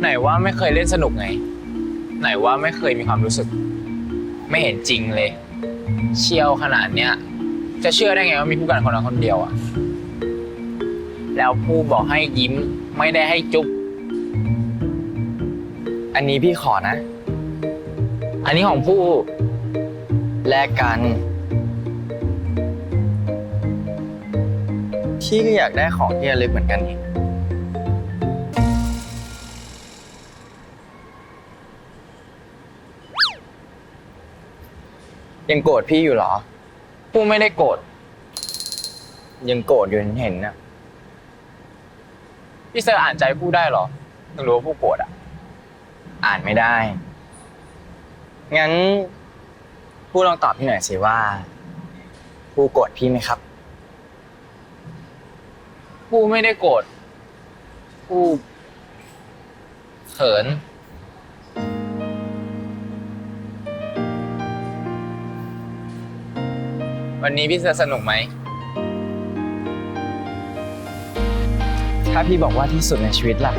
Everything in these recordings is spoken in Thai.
ไหนว่าไม่เคยเล่นสนุกไง ไหนว่าไม่เคยมีความรู้สึก ไม่เห็นจริงเลย เชี่ยวขนาดเนี้ยจะเชื่อได้ไงว่ามีผู้กันคนนั้นคนเดียวอะแล้วผู้บอกให้ยิ้มไม่ได้ให้จุ๊บอันนี้พี่ขอนะ อันนี้ของผู้แลกกันพี่ก็อยากได้ของที่ระลึกเหมือนกันนี่ ยังโกรธพี่อยู่เหรอ ผู้ไม่ได้โกรธยังโกรธอยู่เห็นนะพี่เซอร์อ่านใจผู้ได้เหรอถึงรู้ว่าผู้โกรธอะ อ่านไม่ได้ งั้น ผู้ลองตอบพี่หน่อยสิว่า ผู้โกรธพี่ไหมครับ ผู้ไม่ได้โกรธผู้เขิน วันนี้พี่เซอร์สนุกไหม ถ้าพี่บอกว่าที่สุดในชีวิตล่ะ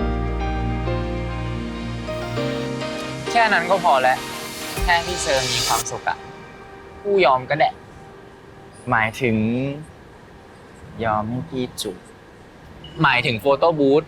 แค่นั้นก็พอแล้ว แค่พี่เซอร์มีความสุขอะผู้ยอมก็แดะหมายถึง ยอมให้พี่จูบหมายถึงโฟโต้บูธ